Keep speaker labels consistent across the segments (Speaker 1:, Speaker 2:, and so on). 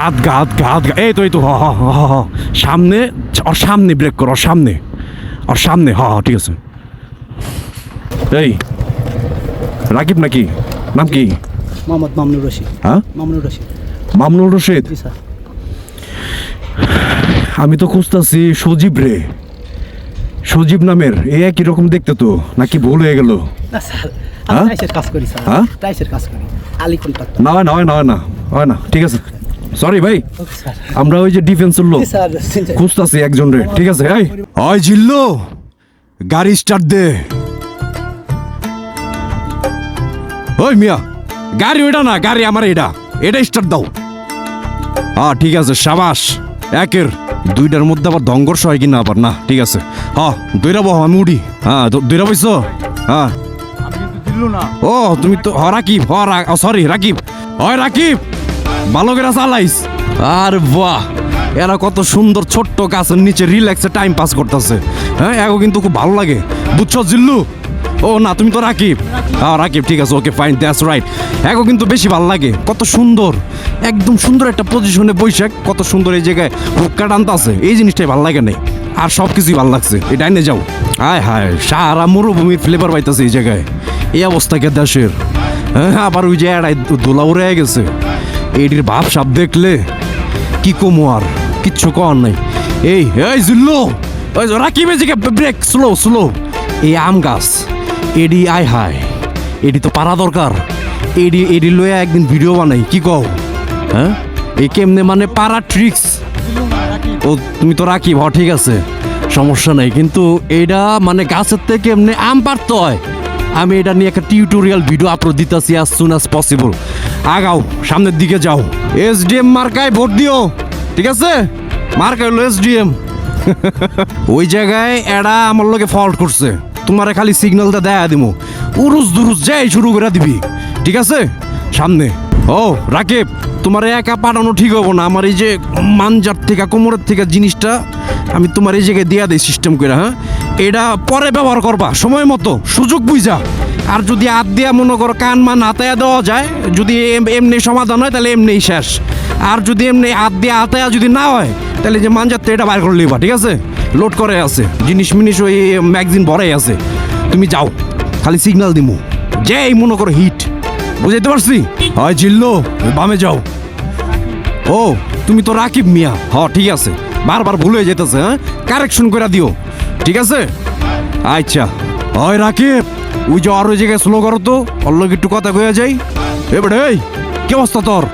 Speaker 1: হাত গা হাত গা হাত গা এই তো এই তো হ হ হ সামনে ওর সামনে ব্রেক কর ওর সামনে। ওর সামনে হ হ ঠিক আছে। এই রাকিব নাকি? নাম কি?
Speaker 2: মোহাম্মদ মামনুর রশিদ।
Speaker 1: হ্যাঁ?
Speaker 2: মামনুর রশিদ।
Speaker 1: মামনুর রশিদ? আমি তো খুঁজতেছি সজীব রে। সজীব নামের এ একই রকম দেখতে তো নাকি ভুল হয়ে গেল?
Speaker 2: না স্যার
Speaker 1: হ্যাঁ?
Speaker 2: আমি কাজ করি স্যার।
Speaker 1: হ্যাঁ?
Speaker 2: কাজ করি। আলি
Speaker 1: না হয় না হয় না হয় না হয় না ঠিক আছে। সরি ভাই। আমরা ওই যে ডিফেন্সের লোক। খুঁজতেছি একজন রে ঠিক আছে এই। হয় জিল্লো। গাড়ি স্টার্ট দে। ওই মিয়া গাড়ি ওইটা না গাড়ি আমার এটা এটা স্টার্ট দাও। হ্যাঁ ঠিক আছে সাবাস। একের দুইটার মধ্যে আবার ধঙ্গর্ষ হয় কিনা আবার না ঠিক আছে। হ্যাঁ দুইটা বহ আমি উঠি। হ্যাঁ দুইটা বইছ? হ্যাঁ। ও তুমি তো হ রাকিব হ সরি রাকিব। হয় রাকিব। ভালো করে চালাইস। আর বাহ, এরা কত সুন্দর ছোট্ট গাছের নিচে রিল্যাক্সে টাইম পাস করতেছে। হ্যাঁ এগো কিন্তু খুব ভালো লাগে। বুঝছ জিল্লু? ও না, তুমি তো রাকিব। হ্যাঁ রাকিব, ঠিক আছে ওকে ফাইন দ্যাটস রাইট এগো কিন্তু বেশি ভালো লাগে। কত সুন্দর, একদম সুন্দর একটা পজিশনে বৈশাখ কত সুন্দর এই জায়গায় হুক্কা টানতে আছে এই জিনিসটাই ভালো লাগে নাই। আর সব কিছুই ভালো লাগছে। এটা এনে যাও। হায় হায়, সারা মরুভূমির ফ্লেভার পাইতেছে এই জায়গায়। এই অবস্থা কে দেশের? হ্যাঁ আবার ওই যে এড়াই দোলা উড়ে গেছে। এটির ভাব সাপ দেখলে? কি কমো আর? কিচ্ছু কর নাই। এই এই জিল্লো! ওই রাকিবে যে ব্রেক স্লো স্লো এই আম গাছ, এডি আই হায়। এডি তো পারা দরকার। এডি এডি লয়ে একদিন ভিডিও বানাই, কি কও? হ্যাঁ? এই কেমনে মানে পারা ট্রিক্স ও, তুমি তো রাখি ভ ঠিক আছে। সমস্যা নাই, কিন্তু এইটা মানে গাছের থেকে এমনি আম পারতে হয়? আমি এটা নিয়ে একটা টিউটোরিয়াল ভিডিও আপলোড দিতেছি, as সুন as possible আগাও, সামনের দিকে যাও। এসডিএম মার্কায় ভোট দিও, ঠিক আছে? মার্কা হলো এসডিএম ওই জায়গায় এরা আমার লোকে ফল্ট করছে। তোমারে খালি সিগন্যালটা দেয়া দিমু। উরুস দুরুস যাই শুরু করে দিবি, ঠিক আছে? সামনে। ও, রাকিব, তোমার একা পাঠানো ঠিক হব না। আমার এই যে মানজার থেকে, কোমরের থেকে জিনিসটা আমি তোমার এই জায়গায় দিয়া দিই সিস্টেম করে হ্যাঁ? এটা পরে ব্যবহার করবা, সময় মতো। সুযোগ বুঝা। আর যদি হাত দিয়া মনে করো কান মান হাতায়া দেওয়া যায়, যদি এমনি সমাধান হয়, তাহলে এমনি শেষ। আর যদি এমনি হাত দিয়ে হাতায়া যদি না হয়, তাহলে যে মানজার এটা বাইর করে লিবা ঠিক আছে? লোড করে আছে। জিনিস মিনিস ওই ম্যাগজিন ভরাই আছে। তুমি যাও, খালি সিগন্যাল দিমু। যে এই মনে করো হিট। বুঝাইতে পারছি? হয় জিল্লো বামে যাও। ও, তুমি তো রাকিব মিয়া। হ, ঠিক আছে। বারবার ভুল হয়ে যেতেছে হ্যাঁ? কারেকশন করে দিও। ঠিক আছে? আচ্ছা। হয় রাকিব। ওই যে আর জায়গায় স্লো করো তো, ওর লোক একটু কথা কয়ে যাই। এবারে কি অবস্থা তোর?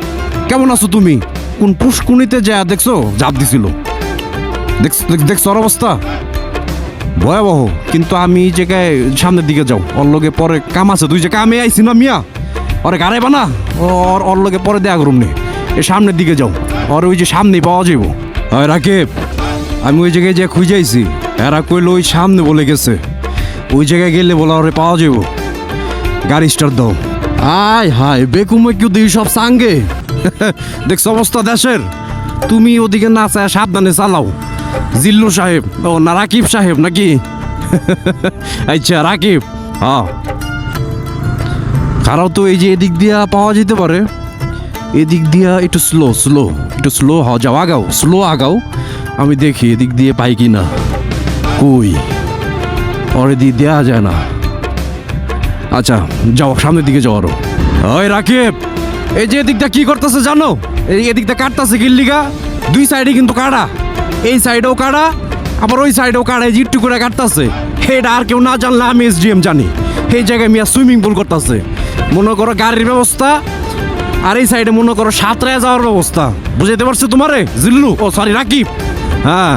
Speaker 1: কেমন আছো তুমি? কোন পুষ্কুনিতে যা দেখছ? জাপ দিছিল। দেখছ ওর অবস্থা? ভয়াবহ। কিন্তু আমি এই জায়গায় সামনের দিকে যাও। লগে পরে কাম আছে। তুই যে কামে আইসি না মিয়া? ওরে গাড়ে বানা? ওর লগে পরে দেয়া করুম নে। এ সামনের দিকে যাও। ওর ওই যে সামনেই পাওয়া যাইব। রাকিব, আমি ওই জায়গায় যে খুঁজে আইছি। এরা কইলো ওই সামনে বলে গেছে। ওই জায়গায় গেলে বলা ওরে পাওয়া যাইব। গাড়ি স্টার্ট দাও। আয় হায় বেকুমে কেউ দিই সব সাঙ্গে? দেখছ অবস্থা দেশের? তুমি ওদিকে না চায় সাবধানে চালাও। জিল্লু সাহেব ও না রাকিব সাহেব নাকি? আচ্ছা রাকিব হ্যাঁ। খারাপ তো এই যে এদিক দিয়া পাওয়া যেতে পারে। এদিক দিয়া একটু স্লো স্লো একটু স্লো হ যাও আগাও স্লো আগাও। আমি দেখি এদিক দিয়ে পাই কি না কই? ওর এদিক দেওয়া যায় না। আচ্ছা যাও, সামনের দিকে যাও আরও। ওই রাকিব, এই যে এদিকটা কি করতেছে জানো? এই এদিকটা কাটতেছে গিল্লিগা দুই সাইডে কিন্তু কাটা এই সাইডেও কাটা আবার ওই সাইডেও কাটা এই যে করে কাটতেছে। এটা আর কেউ না জানলে আমি এসডিএম জানি। এই জায়গায় মিয়া সুইমিং পুল করতেছে। মনে করো গাড়ির ব্যবস্থা, আর এই সাইডে মনে করো সাঁতরায় যাওয়ার ব্যবস্থা। বুঝাইতে পারছ তোমারে? জিল্লু? ও সরি রাকিব। হ্যাঁ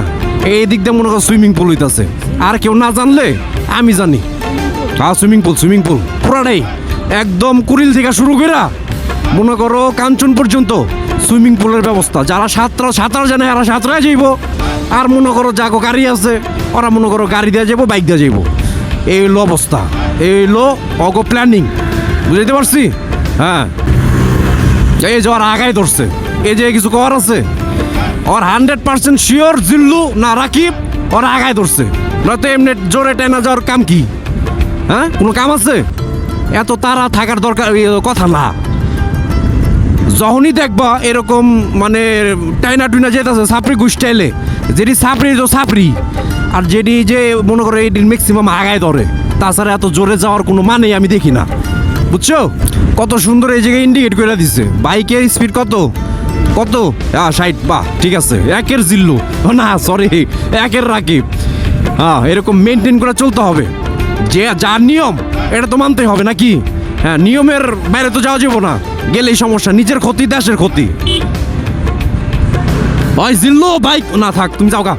Speaker 1: এই দিক দিয়ে মনে করো সুইমিং পুল হইতাছে। আর কেউ না জানলে আমি জানি। হ্যাঁ সুইমিং পুল সুইমিং পুল। পুরাটাই একদম কুড়িল থেকে শুরু করা মনে করো কাঞ্চন পর্যন্ত সুইমিং পুলের ব্যবস্থা। যারা সাঁতরা সাঁতার জানে এরা সাঁতরায় যাইব। আর মনে করো যাকো গাড়ি আছে, ওরা মনে করো গাড়ি দিয়ে যাব বাইক দিয়ে যাইব। এই হলো অবস্থা। এই হলো অগো প্ল্যানিং। বুঝতে পারছি? হ্যাঁ। এই যে ওর আগায় ধরছে। এই যে কিছু কর আছে। ওর হান্ড্রেড পার্সেন্ট শিওর জিল্লু না রাকিব, ওর আগায় ধরছে। নয়তো এমনি জোরে টেনা যাওয়ার কাম কি? হ্যাঁ? কোনো কাম আছে? এত তারা থাকার দরকার কথা না। যখনই দেখবা এরকম মানে টাইনা টুইনা যেতেছে সাপড়ি গুস্টাইলে যেটি সাপড়ি তো সাপড়ি, আর যেটি যে মনে করে এটি ম্যাক্সিমাম আগায় ধরে, তাছাড়া এত জোরে যাওয়ার কোনো মানেই আমি দেখি না। বুঝছ? কত সুন্দর এই জায়গায় ইন্ডিকেট করে দিছে। বাইকের স্পিড কত? কত? হ্যাঁ ষাট, বাহ, ঠিক আছে। একের জিল্লু। না সরি একের রাকিব। হ্যাঁ এরকম মেনটেন করে চলতে হবে। যে যার নিয়ম, এটা তো মানতেই হবে নাকি? হ্যাঁ নিয়মের বাইরে তো যাওয়া যাব না। গেলেই সমস্যা, নিজের ক্ষতি, দেশের ক্ষতি। ভাই, জিল্লু, বাইক, না থাক, তুমি যাও গা।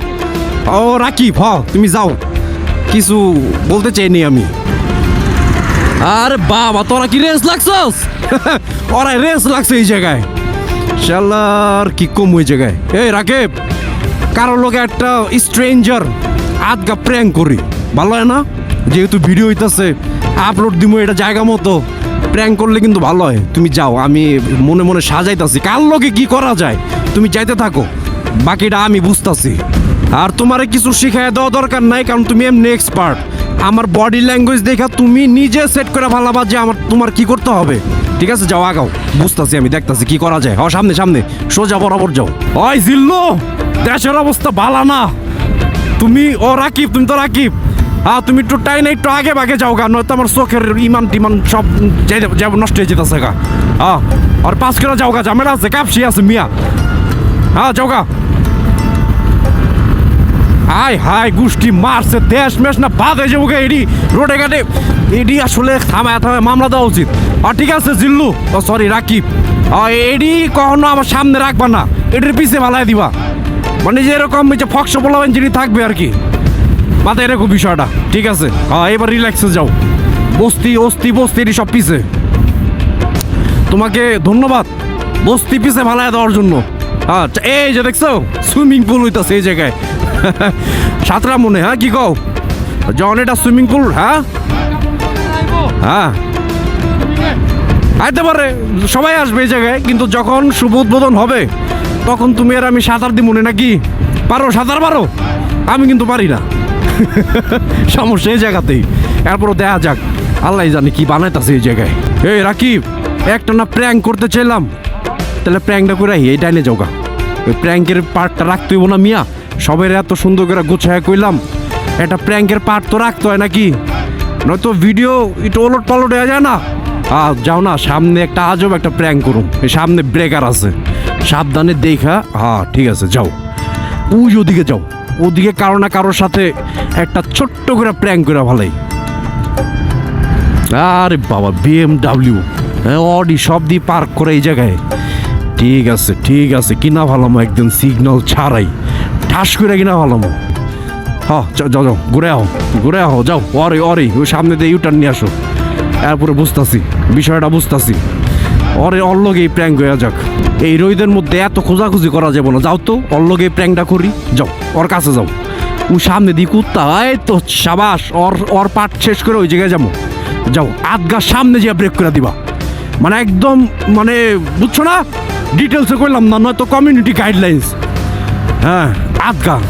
Speaker 1: ও, রাকিব, হ, তুমি যাও। কিছু বলতে চাইনি আমি। আরে বাবা, তোরা কি রেস লাগছস? ওরা রেস লাগছে এই জায়গায়। শালার, কি কম ওই জায়গায়। এই, রাকেব, কারোর লোকে একটা স্ট্রেঞ্জার আদগা প্র্যাঙ্ক করি। ভালো হয় না? যেহেতু ভিডিও হইতাছে আপলোড দিব এটা জায়গা মতো। প্র্যাঙ্ক করলে কিন্তু ভালো হয়। তুমি যাও, আমি মনে মনে সাজাইতাছি। কার লোকে কি করা যায়? তুমি যাইতে থাকো। বাকিটা আমি বুঝতাছি। আর তোমারে কিছু শিখাই দেওয়া দরকার নাই, কারণ তুমি এমনি এক্সপার্ট আমার বডি ল্যাঙ্গুয়েজ দেখা তুমি নিজে সেট করে ভালাবা যে আমার তোমার কি করতে হবে। ঠিক আছে? যাও, আগাও। বুঝতাছি আমি, দেখতাছি কি করা যায়। হ, সামনে সামনে। সোজা বরাবর যাও। ওই জিল্লু! দেশের অবস্থা ভালো না। তুমি, ও রাকিব, তুমি তো রাকিব। হ্যাঁ তুমি একটু টাইনে একটু আগে বাগে যাও গা, নয়তো আমার চোখের ইমান টিমান সব যাব নষ্ট হয়ে যেতেছে গা। হ্যাঁ আর পাঁচ করে যাও গা, ঝামেলা আছে, কাপসি আছে, মিয়া। হ্যাঁ যাও গা। হাই হাই গোষ্ঠী মারছে, দেশ মেশ না, বাদ হয়ে যাব এডি। রোডে ঘাটে, এডি আসলে থামায় থামায় মামলা দেওয়া উচিত। আর ঠিক আছে, জিল্লু। ও সরি রাকিব। এডি কখনো আমার সামনে রাখবা না এটির পিছে ভালাই দিবা। মানে যে এরকম যে ফক্স বলাবেন যিনি থাকবে আর কি। মাথায় এরকম বিষয়টা, ঠিক আছে? হ্যাঁ এবার রিল্যাক্সে যাও। বস্তি অস্তি বস্তি, এটি সব পিছে। তোমাকে ধন্যবাদ। বস্তি পিছে ভালায় দেওয়ার জন্য। আচ্ছা এই যে দেখছ, সুইমিং পুল হইতাছে এই জায়গায়। সাঁতরা মনে হ্যাঁ কি কও? জন, এটা সুইমিং পুল হ্যাঁ? হ্যাঁ। আইতে পারে, সবাই আসবে এই জায়গায়, কিন্তু যখন শুভ উদ্বোধন হবে তখন তুমি আর আমি সাঁতার দিব নাকি? পারো, সাঁতার পারো? আমি কিন্তু পারি না। সমস্যা এই জায়গাতেই। এরপরও দেখা যাক। আল্লাহ জানে কি বানাইতেছে এই জায়গায়। এই রাকিব, একটা না প্র্যাঙ্ক করতে চাইলাম। তাহলে প্র্যাঙ্কটা করে এই ডাইনে যাওগা। ওই প্র্যাঙ্কের পার্টটা রাখতে হইব না মিয়া। সবাই এত সুন্দর করে গোছায় কইলাম। একটা প্র্যাঙ্কের পার্ট তো রাখতে হয় নাকি? নয়তো ভিডিও একটু ওলট পালট হয়ে যায় না? আর যাও না, সামনে একটা আজব একটা প্র্যাঙ্ক করুন। সামনে ব্রেকার আছে। সাবধানে দেখা। হ্যাঁ ঠিক আছে, যাও। ওই ওদিকে যাও। ওদিকে কারও না কারোর সাথে একটা ছোট্ট করে প্র্যাঙ্ক করে ভালোই। আরে বাবা বিএমডাব্লিউ হ্যাঁ অডি সব দিয়ে পার্ক করে এই জায়গায়। ঠিক আছে ঠিক আছে, কিনা ভালামো একদম সিগন্যাল ছাড়াই। ঠাস করে কিনা ভালামো। হ্যাঁ যাও যাও যাও, ঘুরে আহো ঘুরে আহো, যাও, অরে অরে, ওই সামনে দিয়ে ইউটার্ন নিয়ে আসো। এরপরে বুঝতাছি, বিষয়টা বুঝতাছি। অরে অল্লগে এই প্র্যাঙ্ক হয়ে যাক। এই রইদের মধ্যে এত খোঁজাখুঁজি করা যাবে না। যাও তো অল্লগে এই প্র্যাঙ্কটা করি। যাও ওর কাছে যাও। ও সামনে দিয়ে কুত্তা এই তো সাবাস ওর ওর পাঠ শেষ করে ওই জায়গায় যাব। যাও আধগা সামনে যে ব্রেক করে দিবা। মানে একদম মানে বুঝছ না? ডিটেলসে করলাম না নয়তো কমিউনিটি গাইডলাইন্স হ্যাঁ আধ গা আধ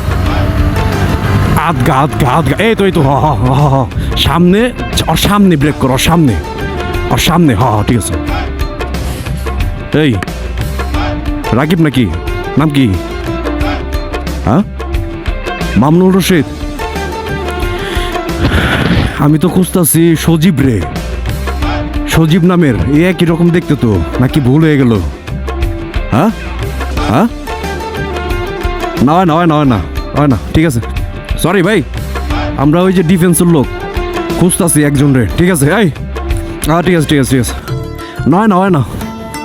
Speaker 1: আধগা আধগা আধগা আধগা এই তো এই তো হ হ হ, সামনে ওর সামনে ব্রেক করো ওর সামনে। ওর সামনে হ ঠিক আছে। এই, রাকিব নাকি? নাম কি? হ্যাঁ? মামনুর রশিদ। আমি তো খুঁজতাছি সজীব রে। সজীব নামের, এ একই রকম দেখতে তো, নাকি ভুল হয়ে গেল? হ্যাঁ? হ্যাঁ? না না হয় না হয় না হয় না, ঠিক আছে। সরি ভাই, আমরা ওই যে ডিফেন্সের লোক, খুঁজতাছি একজন রে, ঠিক আছে, এই? হ্যাঁ ঠিক আছে ঠিক আছে ঠিক আছে। নয় না হয় না।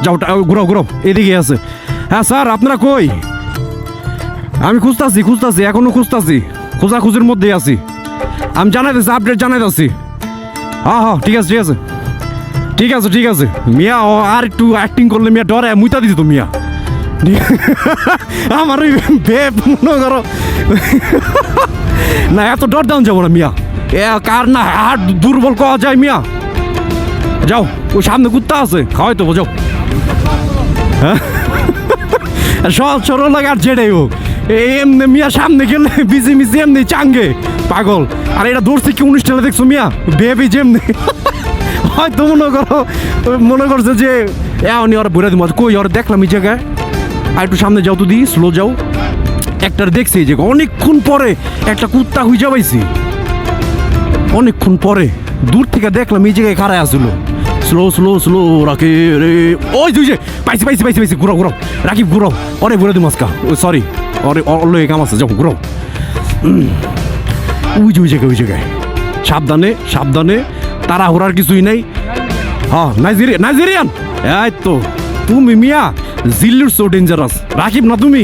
Speaker 1: যাও ঘুরাও ঘুরাও, এদিকে আছে। হ্যাঁ স্যার, আপনারা কই? আমি খুঁজতাছি খুঁজতাছি, এখনও খুঁজতাছি। খোঁজাখুঁজির মধ্যেই আছি। আমি জানাইতেছি আপডেট জানাইতেছি। হ্যাঁ হ্যাঁ ঠিক আছে ঠিক আছে। ঠিক আছে ঠিক আছে। মিয়া, ও আর একটু অ্যাক্টিং করলে মিয়া ডরে, মুইতা দিত মিয়া। আমার ওই বেপ মনে করো। না, এত ডর ডাউন যাব না, মিয়া। এ, কার না, আর দুর্বল কওয়া যায়, মিয়া। যাও, ওই সামনে কুত্তা আছে খাওয়াই তো যাও। হ্যাঁ? সব সরল লাগে আর যেটাই হোক। এমনি মিয়া সামনে গেলে বিজি মিজি এমনি চাঙ্গে, পাগল। আর এটা দৌড়ছে কি অনুষ্ঠানে দেখছ মিয়া? বেবি যেমনি। হয়তো মনে করো, মনে করছে যে এমনি ওরা ঘুরে দিব কই ওরা দেখলাম এই জায়গায়। আর একটু সামনে যাও তো দি স্লো যাও। একটার দেখছি জায়গায়। অনেকক্ষণ পরে একটা কুত্তা হুইজা পাইছি। অনেকক্ষণ পরে দূর থেকে দেখলাম এই জায়গায় খারায় আসলো। স্লো স্লো স্লো রাখে রে। ওই তুই যে পাইছি পাইছি পাইছি পাইছি, ঘুরাও ঘুরাও। রাকিব, ঘুরাও। অরে ঘুরে দিম আজকা। সরি অরে অল্লো কাম আছে, যাও, ঘুরাও। ওই যে, ওই জায়গায় ওই জায়গায়। সাবধানে সাবধানে। তারা ঘোরার কিছুই নাই। হ্যাঁ নাইজেরিয়ান নাইজেরিয়ান। এই তো, তুমি মিয়া, জিল্লুর সো ডেঞ্জারাস রাকিব না তুমি?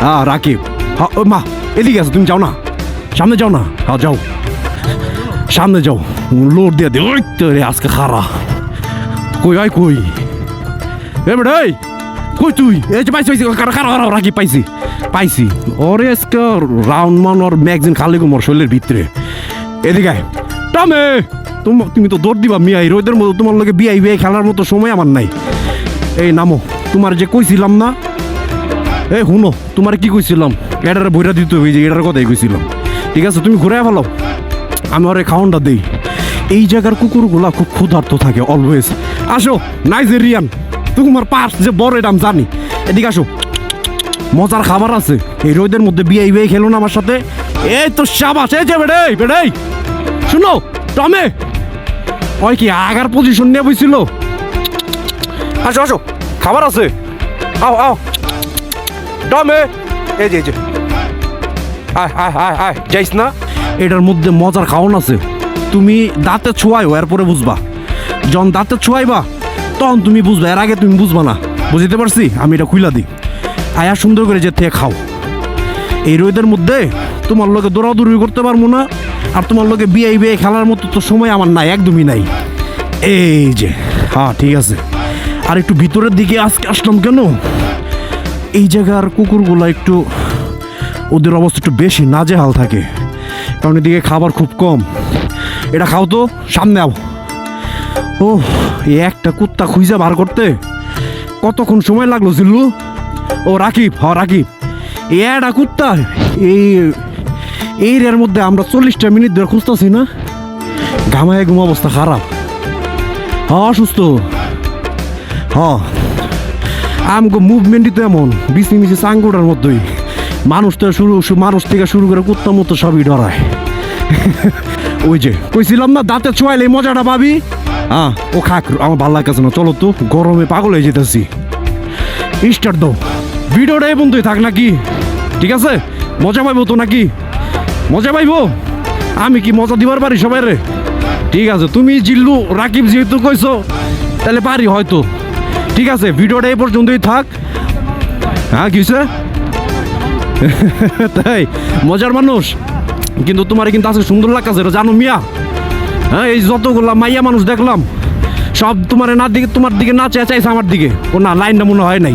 Speaker 1: হ্যাঁ রাকিব। হ্যাঁ মা, এদিকে আছো তুমি যাও না। সামনে যাও না। হ্যাঁ যাও। সামনে যাও। লোড দিয়ে দে। ওই তো রে, আজকে খারা কই, আয় কই? এ বেটা, এই, কই তুই? এই যে পাইছি পাইছি খারা খারা খারা রাকিব পাইছি? পাইছি। ওরে আজকে রাউন্ড মান ওর ম্যাগজিন খালি মোর শরীরের ভিতরে। এদিকে। টামে, তোমা, তুমি তো দৌড় দিবা মিয়া এই রোদের মতো তোমার লগে বিয়াই বিয়াই খেলার মতো সময় আমার নাই। এই নামো, তোমার যে কইছিলাম না? এই শুনো তোমার কি কইছিলাম? এটার বইরা দিতে হয়ে যে এটার কথাই কইছিলাম। ঠিক আছে, তুমি ঘুরে ফেলো আমি ওরে খাওয়ানটা দেই। এই জায়গার কুকুরগুলা খুব ক্ষুধার্ত থাকে অলওয়েজ আসো, নাইজেরিয়ান। তোমার পাশ যে বড় এটা আমি জানি। এদিকে আসো। মজার খাবার আছে। এই রোদের মধ্যে বিয়ে বিয়ে খেলো না আমার সাথে। এই তো সাবাস, এই যে বেড়াই বেড়াই শুনো, টমে। ওই কি আগার পজিশন নিয়ে বইছিল? আসো আসো। খাবার আছে। আও আও। টমে। এই যে এই যে। আয় আয় আয় আয়। না? এটার মধ্যে মজার খাওয়ান আছে। তুমি দাঁতে ছোঁয়াইও এরপরে বুঝবা। যখন দাঁতে ছোঁয়াইবা তখন তুমি বুঝবা, এর আগে তুমি বুঝবা না। বুঝতে পারছি? আমি এটা খুইলা দিই। আয়া সুন্দর করে যে থেকে খাও। এই রোদের মধ্যে তোমার লোকে দৌড়াদৌড়ি করতে পারব না, আর তোমার লোকে বিয়ে বিয়ে খেলার মতো তো সময় আমার নাই, একদমই নাই। এই যে হ্যাঁ ঠিক আছে। আর একটু ভিতরের দিকে আজকে আসলাম কেন? এই জায়গার কুকুরগুলো একটু, ওদের অবস্থা একটু বেশি নাজেহাল থাকে। কারণ এদিকে খাবার খুব কম। এটা খাও তো, সামনে আও। ও এই একটা কুত্তা খুঁজে বার করতে। কতক্ষণ সময় লাগল জিল্লু? ও, রাকিব, হ, রাকিব। এই একটা কুত্তা, এই এই এর মধ্যে আমরা চল্লিশটা মিনিট ধরে খুঁজতেছি না? ঘামায় ঘুম অবস্থা খারাপ। হ অসুস্থ হ। আমগো মুভমেন্টই তো এমন বিসি মিশি চাঙ্গুটার মধ্যেই মানুষ তো শুরু, মানুষ থেকে শুরু করে কুত্তার মতো সবই ডরায়। ওই যে, কইছিলাম না, দাঁতে ছোঁয়াইলে মজাটা পাবি? হ্যাঁ ও খাক, আমার ভালো লাগতেছে না। চলো তো, গরমে পাগল হয়ে যেতেছি। স্টার্ট দাও ভিডিওটা এই থাক নাকি? ঠিক আছে? মজা পাইবো তো নাকি? মজা পাইবো? আমি কি মজা দিবার পারি সবাই রে? ঠিক আছে, তুমি জিল্লু, রাকিব যেহেতু কইছো, তাহলে পারি হয়তো। ঠিক আছে, ভিডিওটা এই পর্যন্তই থাক। হ্যাঁ কিসে তাই, মজার মানুষ। কিন্তু তোমার কিন্তু আজকে সুন্দর লাগছে এটা জানো মিয়া। হ্যাঁ এই যতগুলো মাইয়া মানুষ দেখলাম, সব তোমার না দিকে তোমার দিকে না চেয়ে চাইছে আমার দিকে। ও না, লাইনটা মনে হয় নাই।